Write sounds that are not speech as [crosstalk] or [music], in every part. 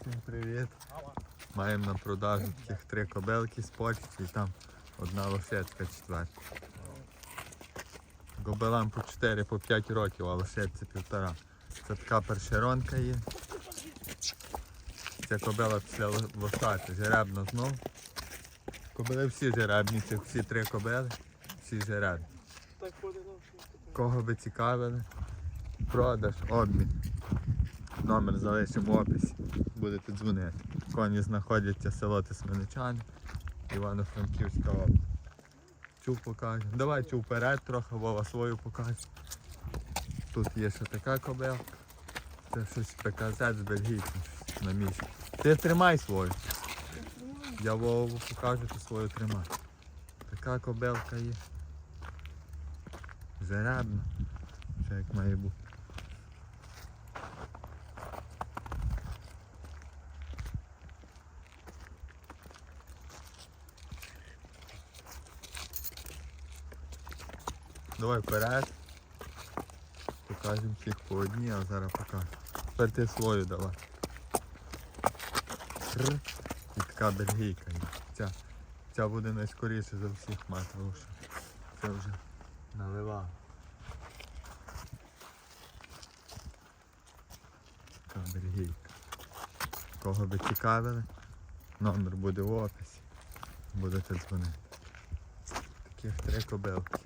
Всім привіт. Маємо на продажу таких три кобелки з Польщі і там одна лошецька четверта. Гобелам по 4 по 5 років, а лошадці півтора. Це така першеронка є. Ця кобела після ло- лошати, жеребна знов. Кобели всі жеребні, це всі три кобели, всі жеребні. Кого би цікавили, продаж, обмін. Номер залишимо в описі. Будете дзвонити. Коні знаходяться село Тисменичани, Івано-Франківська область. Чув покажу. Давай чув вперед трохи, Вова свою покаже. Тут є ще така кобилка. Це щось ПКЗ з бельгійцем на місці. Ти тримай свою. Я Вову покажу, ти свою тримай. Така кобилка є. Жеребна. Все як має бути. Давай вперед. Покажемо всіх по одній, а зараз покажу. Тепер ти свою давай. Р. І така бельгійка. Ця, ця буде найскоріше за всіх мати, тому що це вже наливав. Така бельгійка. Кого би цікавили, номер буде в описі. Будете дзвонити. Таких три кобилки.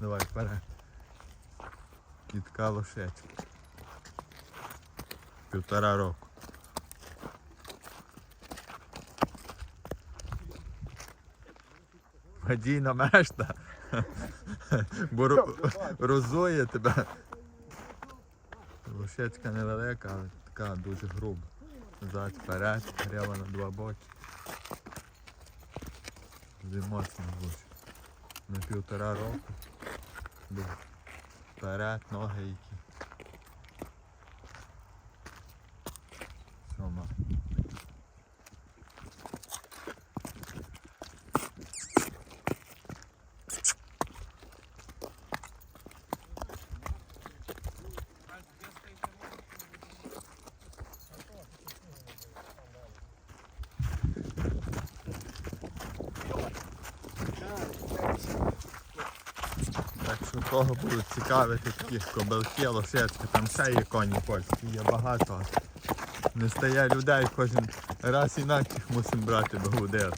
Давай вперед. І така лошечка. Півтора року. Водійна мешта. Бо розує тебе. Лошечка невелика, але така дуже груба. Зад вперед, грява на два боки. Моцно дуже. На півтора року. Був. Вперед, ноги які. Сьома. Так що кого будуть цікавити такі кобилки, лошечки, там ще є коні польські, є багато. Не стає людей, кожен раз інакших мусимо брати до гудер.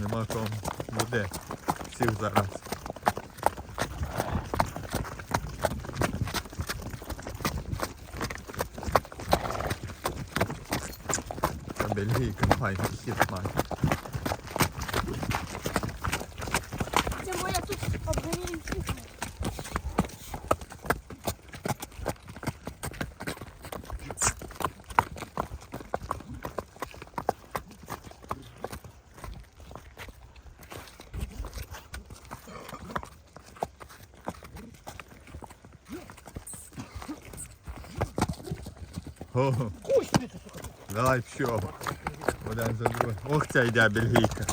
Нема кому буде. Всіх зараз. Та бельгійка файна, хід має. О, давай що. Один за другим. Ох, ця йде бельгійка.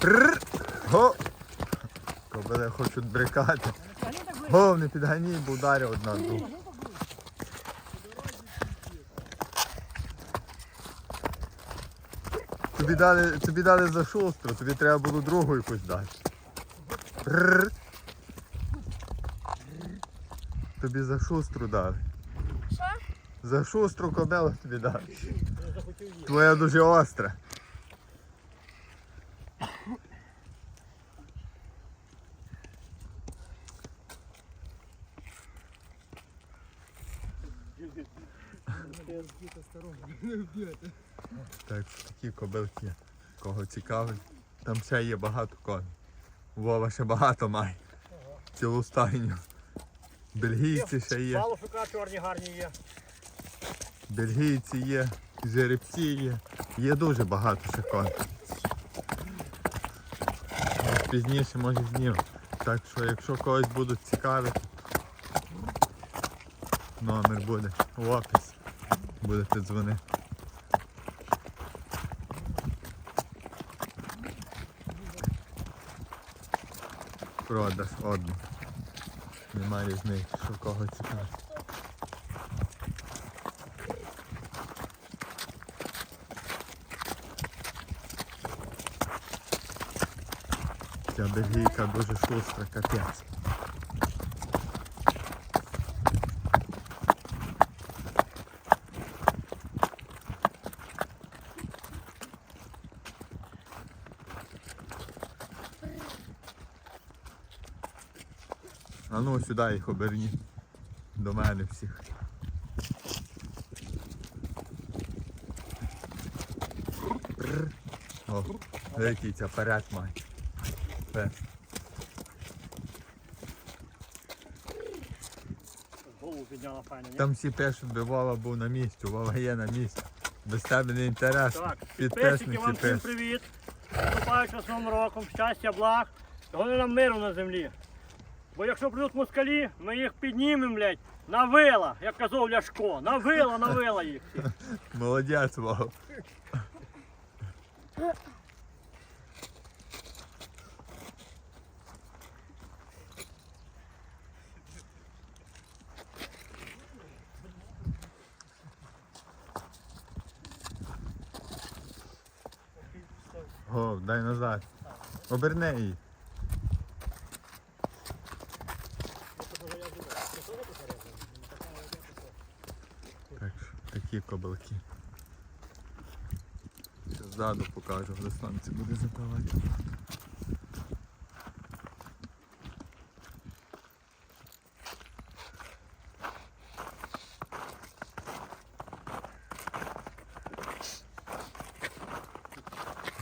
Прррр. Го! Кобили хочуть брикати. Гов, не підганій, бо ударив одна другу. Тобі дали, тобі дали за шустру, тобі треба було другу якусь дати. Прррр. Тобі за шустру дали. Що? За шустру кобелу тобі дали. Твоя дуже остра. Так, такі кобилки. Кого цікавить. Там ще є багато коней. Вова ще багато має. Цілу стайню. Бельгійці ще є. Палушука чорні гарні є. Бельгійці є, жеребці є. Є дуже багато ще коней. Пізніше може знімемо. Так що якщо когось будуть цікавити, Номер буде в описі. Будете дзвонити. Продаж одну. Нема різниці, що кого цікаво. Ця бельгійка дуже шустра, капець. Ну сюди їх оберні. До мене всіх. О, який ця поряд має. Пес. Там всі пишуть, би Вова був на місці, Вова є на місці. Без тебе не інтересно. Так, підписники вам всім привіт. Наступаючи з Новим роком, щастя, благ. Головне нам миру на землі. Бо якщо прийдуть москалі, ми їх піднімемо, блядь, на вила, як казав Ляшко. На вила, на вила їх. [laughs] Молодець, Вова. О, дай назад. Оберни її. Так, що. Ще Ззаду покажу, вже сонце буде запалати.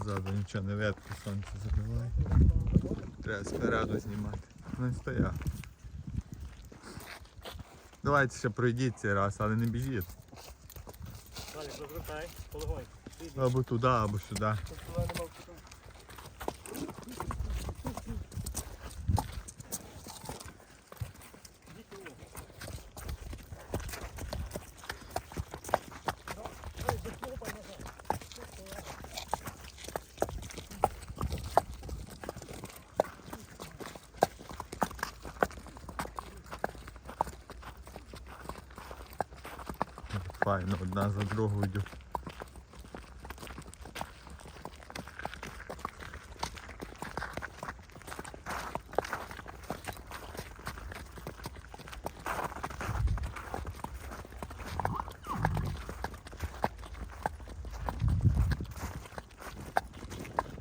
Ззаду нічого не видно, сонце забиває. Треба спереду знімати. Ну і. Давайте ще пройдіть цей раз, але не біжіть. Далі, розвертай, полегонь. Або туди, або сюди. Файно, одна за другою.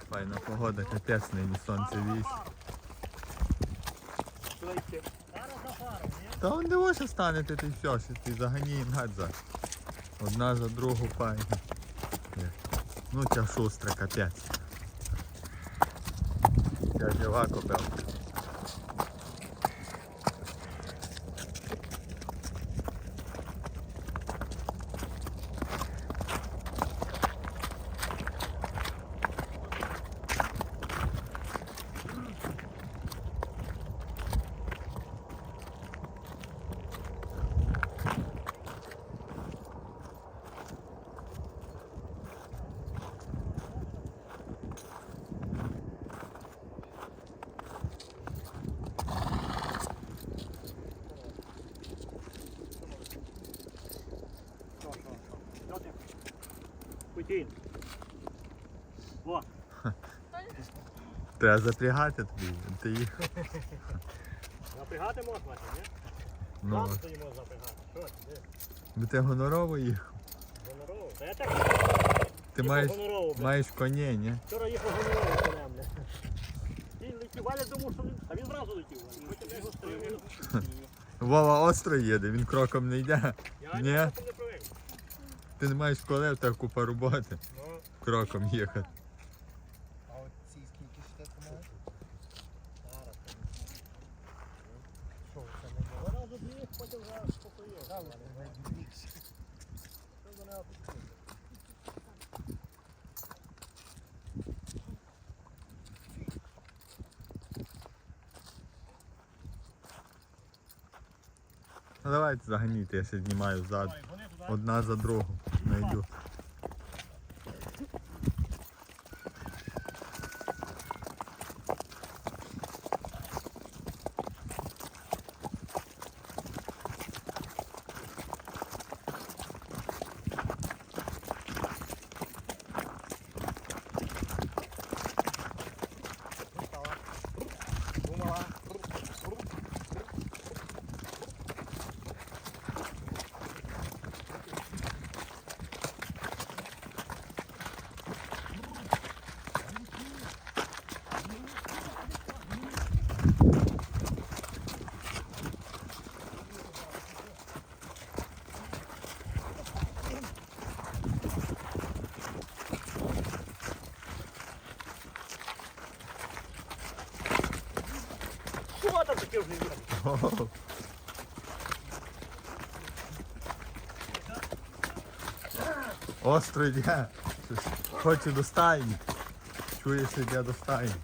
Файна погода, капець нині сонце вісь. Та он дивися станете ти все, що ти заганієм гадза. Одна за другу файна. Ну ця шустра, капець. Ця жива кобелка. Що, що, що? Що ти? Путін. Во, Треба запрягати тобі, ти їх. запрягати можна, ні? Ну, Нам можна запрягати. Що ти, де? бо ти гонорово їхав. Гонорово? Та я так Ти маєш, гонорово, маєш коні, ні? Вчора їхав гонорово конем, бля. Він летів, Валя думав, що він... А він зразу летів, Валя. Потім я його стрілив. Вова остро їде, він кроком не йде. Я Ні. ні. не привик. Ти не маєш коли, в тебе купа роботи. Ну, Кроком їхати. А от ці скільки ще ти маєш? зараз. Що, це не було? Зараз об'їх, потім вже спокоїв. Дали, найбільше. Що за нею тут? Ну давайте заганіте, я ще знімаю ззаду. Одна за другу. Найду. Думала. Що там таке вже є? О, Остро йде. Хоче до стайні. Чує, що йде до.